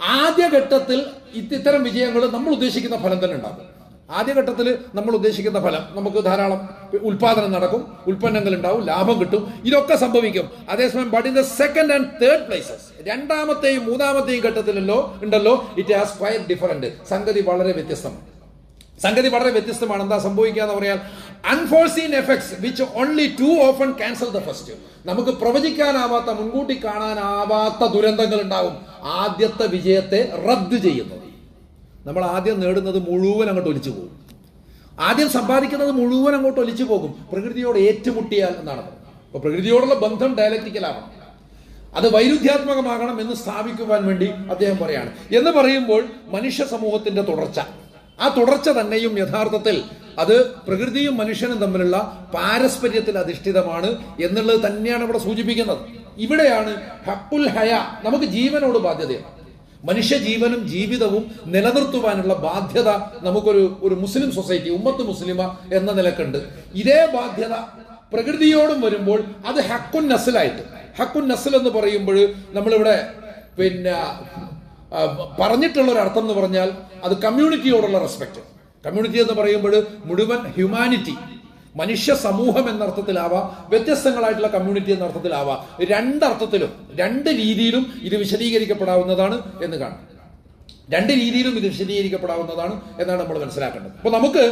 ആദ്യഘട്ടത്തിൽ ഇത് ഇത്തരം വിജയങ്ങൾ നമ്മൾ ഉദ്ദേശിക്കുന്ന ഫലം തന്നെ ഉണ്ടാകും. ആദ്യഘട്ടത്തിൽ നമ്മൾ ഉദ്ദേശിക്കുന്ന ഫലം നമുക്ക് ധാരാളം ഉൽപാദനം നടക്കും ഉൽപ്പന്നങ്ങൾ ഉണ്ടാവും ലാഭം കിട്ടും ഇതൊക്കെ സംഭവിക്കും. അതേസമയം but in the second and third places രണ്ടാമത്തെയും മൂന്നാമത്തെയും ഘട്ടത്തിലല്ലോ ഉണ്ടല്ലോ ഇറ്റ് ഹാസ് ഫയർ ഡിഫറന്റ് സംഗതി വളരെ വ്യത്യസ്തമാണ് സംഗതി വളരെ വ്യത്യസ്തമാണ്. എന്താ സംഭവിക്കുക എന്ന് പറയാൻ unforeseen effects which only too often cancel the first നമുക്ക് പ്രവചിക്കാനാവാത്ത മുൻകൂട്ടി കാണാനാവാത്ത ദുരന്തങ്ങൾ ഉണ്ടാവും. ആദ്യത്തെ വിജയത്തെ റദ്ദ് ചെയ്യുന്നത്. നമ്മൾ ആദ്യം നേടുന്നത് മുഴുവൻ അങ്ങോട്ട് ഒലിച്ചു പോകും. ആദ്യം സമ്പാദിക്കുന്നത് മുഴുവൻ അങ്ങോട്ട് ഒലിച്ചു പോകും. പ്രകൃതിയോട് ഏറ്റുമുട്ടിയാൽ എന്നാണ് അപ്പോൾ അപ്പൊ പ്രകൃതിയോടുള്ള ബന്ധം ഡയലക്റ്റിക്കലാവണം അത് വൈരുദ്ധ്യാത്മകമാകണം എന്ന് സ്ഥാപിക്കുവാൻ വേണ്ടി അദ്ദേഹം പറയാണ്. എന്ന് പറയുമ്പോൾ മനുഷ്യ സമൂഹത്തിന്റെ തുടർച്ച. ആ തുടർച്ച തന്നെയും യഥാർത്ഥത്തിൽ അത് പ്രകൃതിയും മനുഷ്യനും തമ്മിലുള്ള പാരസ്പര്യത്തിൽ അധിഷ്ഠിതമാണ് എന്നുള്ളത് തന്നെയാണ് ഇവിടെ സൂചിപ്പിക്കുന്നത്. ഇവിടെയാണ് ഹക്കുൽ ഹയ നമുക്ക് ജീവനോട് ബാധ്യതയാണ്. മനുഷ്യ ജീവനും ജീവിതവും നിലനിർത്തുവാനുള്ള ബാധ്യത നമുക്കൊരു ഒരു മുസ്ലിം സൊസൈറ്റി ഉമ്മത്ത് മുസ്ലിമ എന്ന നിലക്കുണ്ട്. ഇതേ ബാധ്യത പ്രകൃതിയോടും വരുമ്പോൾ അത് ഹക്കുൻ നസലായിട്ട്. ഹക്കുൻ നസൽ എന്ന് പറയുമ്പോൾ നമ്മളിവിടെ പിന്നെ പറഞ്ഞിട്ടുള്ള ഒരു അർത്ഥം എന്ന് പറഞ്ഞാൽ അത് കമ്മ്യൂണിറ്റിയോടുള്ള റെസ്പെക്ട്. കമ്മ്യൂണിറ്റി എന്ന് പറയുമ്പോൾ മുഴുവൻ ഹ്യൂമാനിറ്റി. മനുഷ്യ സമൂഹം എന്ന അർത്ഥത്തിലാവാം വ്യത്യസ്തങ്ങളായിട്ടുള്ള കമ്മ്യൂണിറ്റി എന്ന അർത്ഥത്തിലാവാം രണ്ടർത്ഥത്തിലും രണ്ട് രീതിയിലും ഇത് വിശദീകരിക്കപ്പെടാവുന്നതാണ് എന്ന് കാണാം. രണ്ട് രീതിയിലും ഇത് വിശദീകരിക്കപ്പെടാവുന്നതാണ് എന്നാണ് നമ്മൾ മനസ്സിലാക്കേണ്ടത്. അപ്പോൾ നമുക്ക്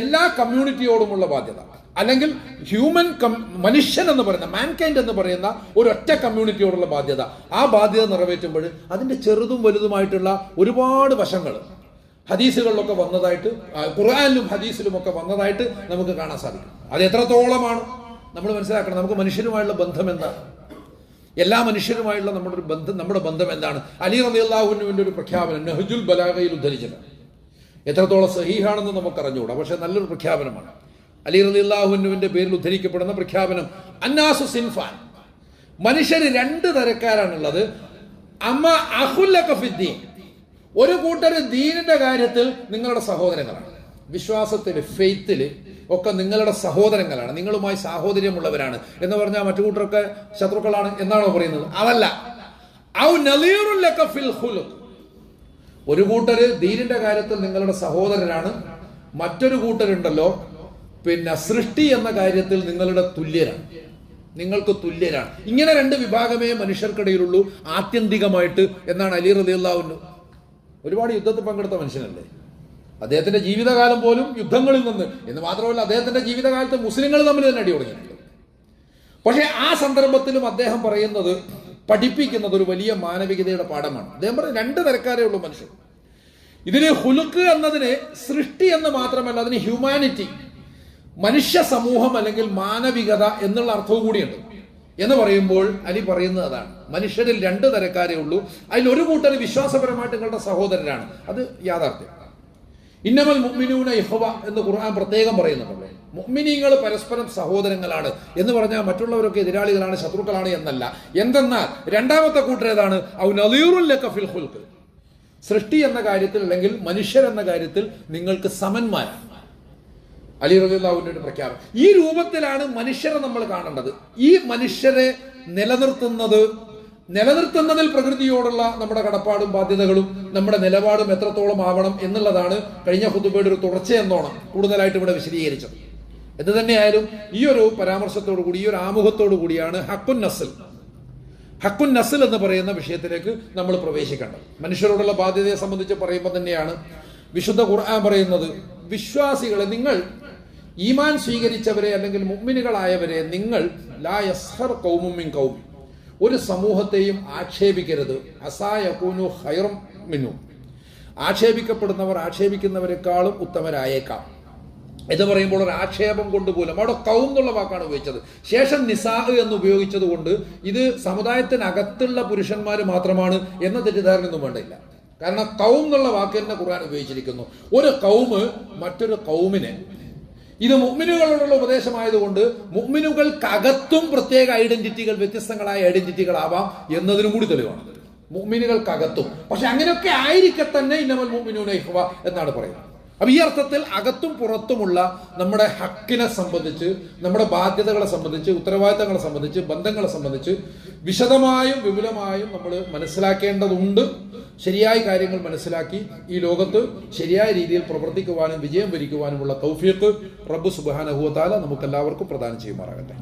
എല്ലാ കമ്മ്യൂണിറ്റിയോടുമുള്ള ബാധ്യത അല്ലെങ്കിൽ ഹ്യൂമൻ മനുഷ്യൻ എന്ന് പറയുന്ന മാൻകൈൻഡ് എന്ന് പറയുന്ന ഒരൊറ്റ കമ്മ്യൂണിറ്റിയോടുള്ള ബാധ്യത. ആ ബാധ്യത നിറവേറ്റുമ്പോൾ അതിന്റെ ചെറുതും വലുതുമായിട്ടുള്ള ഒരുപാട് വശങ്ങൾ ഹദീസുകളിലൊക്കെ വന്നതായിട്ട് ഖുർആാനിലും ഹദീസിലും ഒക്കെ വന്നതായിട്ട് നമുക്ക് കാണാൻ സാധിക്കും. അത് എത്രത്തോളമാണ്? നമ്മൾ മനസ്സിലാക്കണം നമുക്ക് മനുഷ്യരുമായുള്ള ബന്ധം എന്താ എല്ലാ മനുഷ്യരുമായുള്ള നമ്മുടെ ഒരു ബന്ധം നമ്മുടെ ബന്ധം എന്താണ്? അലി റബി അള്ളാഹുവിന്റെ ഒരു പ്രഖ്യാപനം നെഹജുൽ ബലാഗയിൽ ഉദ്ധരിച്ചത്. എത്രത്തോളം സഹീഹാണെന്ന് നമുക്ക് അറിഞ്ഞുകൂടാ പക്ഷെ നല്ലൊരു പ്രഖ്യാപനമാണ്. അലി റബി അള്ളാഹുവിന്റെ പേരിൽ ഉദ്ധരിക്കപ്പെടുന്ന പ്രഖ്യാപനം അന്നാസു സിൻഫാൻ. മനുഷ്യർ രണ്ട് തരക്കാരാണുള്ളത്. അമ്മ അഹുല്ലീൻ ഒരു കൂട്ടർ ദീനിന്റെ കാര്യത്തിൽ നിങ്ങളുടെ സഹോദരങ്ങളാണ്. വിശ്വാസത്തിൽ ഫെയ്ത്തിൽ ഒക്കെ നിങ്ങളുടെ സഹോദരങ്ങളാണ്. നിങ്ങളുമായി സാഹോദര്യമുള്ളവരാണ് എന്ന് പറഞ്ഞാൽ മറ്റു കൂട്ടരൊക്കെ ശത്രുക്കളാണ് എന്നാണോ പറയുന്നത്? അതല്ല. ഒരു കൂട്ടര് ദീനിന്റെ കാര്യത്തിൽ നിങ്ങളുടെ സഹോദരനാണ് മറ്റൊരു കൂട്ടരുണ്ടല്ലോ. പിന്നെ സൃഷ്ടി എന്ന കാര്യത്തിൽ നിങ്ങളുടെ തുല്യരാണ്. നിങ്ങൾക്ക് തുല്യരാണ്. ഇങ്ങനെ രണ്ട് വിഭാഗമേ മനുഷ്യർക്കിടയിലുള്ളൂ ആത്യന്തികമായിട്ട് എന്നാണ് അലി റലിയുള്ളാവുന്നു ഒരുപാട് യുദ്ധത്തിൽ പങ്കെടുത്ത മനുഷ്യനല്ലേ? അദ്ദേഹത്തിന്റെ ജീവിതകാലം പോലും യുദ്ധങ്ങളിൽ നിന്ന് എന്ന് മാത്രമല്ല അദ്ദേഹത്തിന്റെ ജീവിതകാലത്ത് മുസ്ലിങ്ങൾ തമ്മിൽ തന്നെ അടി തുടങ്ങിയിട്ടുണ്ട് പക്ഷേ ആ സന്ദർഭത്തിലും അദ്ദേഹം പറയുന്നത് പഠിപ്പിക്കുന്നത് ഒരു വലിയ മാനവികതയുടെ പാഠമാണ്. അദ്ദേഹം പറയും രണ്ട് തരക്കാരേ ഉള്ളൂ മനുഷ്യൻ. ഇതിന് ഹുലുക്ക് എന്നതിന് സൃഷ്ടി എന്ന് മാത്രമല്ല അതിന് ഹ്യൂമാനിറ്റി മനുഷ്യ സമൂഹം അല്ലെങ്കിൽ മാനവികത എന്നുള്ള അർത്ഥവും കൂടിയുണ്ട്. എന്ന് പറയുമ്പോൾ അലി പറയുന്നത് അതാണ്. മനുഷ്യരിൽ രണ്ട് തരക്കാരേ ഉള്ളൂ. അതിൽ ഒരു കൂട്ടർ വിശ്വാസപരമായിട്ട് നിങ്ങളുടെ സഹോദരനാണ്. അത് യാഥാർത്ഥ്യം. ഇന്നമൽ മുഗ്മിനൂന യഹോവ എന്ന് ഖുർആൻ പ്രത്യേകം പറയുന്നുണ്ട് മുഗ്മിനീങ്ങൾ പരസ്പരം സഹോദരങ്ങളാണ് എന്ന് പറഞ്ഞാൽ മറ്റുള്ളവരൊക്കെ എതിരാളികളാണ് ശത്രുക്കളാണ് എന്നല്ല. എന്തെന്നാൽ രണ്ടാമത്തെ കൂട്ടരേതാണ് സൃഷ്ടി എന്ന കാര്യത്തിൽ അല്ലെങ്കിൽ മനുഷ്യർ എന്ന കാര്യത്തിൽ നിങ്ങൾക്ക് സമന്മാരാണ്. അലി റബിള്ളാഹുവിന്റെ ഒരു പ്രഖ്യാപനം. ഈ രൂപത്തിലാണ് മനുഷ്യരെ നമ്മൾ കാണേണ്ടത്. ഈ മനുഷ്യരെ നിലനിർത്തുന്നത് നിലനിർത്തുന്നതിൽ പ്രകൃതിയോടുള്ള നമ്മുടെ കടപ്പാടും ബാധ്യതകളും നമ്മുടെ നിലപാടും എത്രത്തോളം ആവണം എന്നുള്ളതാണ് കഴിഞ്ഞ ഹുദുബയുടെ ഒരു തുടർച്ചയെന്നോണം കൂടുതലായിട്ട് ഇവിടെ വിശദീകരിച്ചത്. എന്ത് തന്നെയായാലും ഈ ഒരു പരാമർശത്തോടു കൂടി ഈ ഒരു ആമുഖത്തോടു കൂടിയാണ് ഹക്കുൻ നസൽ. ഹക്കുൻ നസൽ എന്ന് പറയുന്ന വിഷയത്തിലേക്ക് നമ്മൾ പ്രവേശിക്കേണ്ടത്. മനുഷ്യരോടുള്ള ബാധ്യതയെ സംബന്ധിച്ച് പറയുമ്പോൾ തന്നെയാണ് വിശുദ്ധ ഖുർആൻ പറയുന്നത് വിശ്വാസികളെ നിങ്ങൾ ഈമാൻ സ്വീകരിച്ചവരെ അല്ലെങ്കിൽ മുമ്മിനുകളായവരെ നിങ്ങൾ ലാ യസ്ഹർ കൗമുമിൻ കൗമി ഒരു സമൂഹത്തെയും ആക്ഷേപിക്കരുത്. അസായകൂനു ഹൈറം മിന്നു ആക്ഷേപിക്കപ്പെടുന്നവർ ആക്ഷേപിക്കുന്നവരെക്കാളും ഉത്തമരായേക്കാം. എന്ന് പറയുമ്പോൾ ഒരു ആക്ഷേപം കൊണ്ട് പോലും അവിടെ കൗം എന്നുള്ള വാക്കാണ് ഉപയോഗിച്ചത്. ശേഷം നിസാഹ് എന്ന് ഉപയോഗിച്ചത് കൊണ്ട് ഇത് സമുദായത്തിനകത്തുള്ള പുരുഷന്മാർ മാത്രമാണ് എന്ന തെറ്റിദ്ധാരണയൊന്നും വേണ്ടില്ല. കാരണം കൗം എന്നുള്ള വാക്ക് തന്നെ ഖുർആൻ ഉപയോഗിച്ചിരിക്കുന്നു. ഒരു കൗമ് മറ്റൊരു കൗമിനെ. ഇത് മുഗ്മിനുകളോടുള്ള ഉപദേശമായതുകൊണ്ട് മുഗ്മിനുകൾക്കകത്തും പ്രത്യേക ഐഡന്റിറ്റികൾ വ്യത്യസ്തങ്ങളായ ഐഡന്റിറ്റികളാവാം എന്നതിനും കൂടി തെളിവാണ്. മുഗ്മിനുകൾക്കകത്തും പക്ഷെ അങ്ങനെയൊക്കെ ആയിരിക്കെ തന്നെ ഇന്നമൽ മുഗ്മിനു ഇഖ്വ എന്നാണ് പറയുന്നത്. അപ്പൊ ഈ അർത്ഥത്തിൽ അകത്തും പുറത്തുമുള്ള നമ്മുടെ ഹക്കിനെ സംബന്ധിച്ച് നമ്മുടെ ബാധ്യതകളെ സംബന്ധിച്ച് ഉത്തരവാദിത്തങ്ങളെ സംബന്ധിച്ച് ബന്ധങ്ങളെ സംബന്ധിച്ച് വിശദമായും വിപുലമായും നമ്മൾ മനസ്സിലാക്കേണ്ടതുണ്ട്. ശരിയായ കാര്യങ്ങൾ മനസ്സിലാക്കി ഈ ലോകത്ത് ശരിയായ രീതിയിൽ പ്രവർത്തിക്കുവാനും വിജയം വരിക്കുവാനുമുള്ള തൗഫീഖ് റബ്ബ് സുബാനഹുവത്താല നമുക്ക് എല്ലാവർക്കും പ്രദാനം ചെയ്യുമാറാകട്ടെ.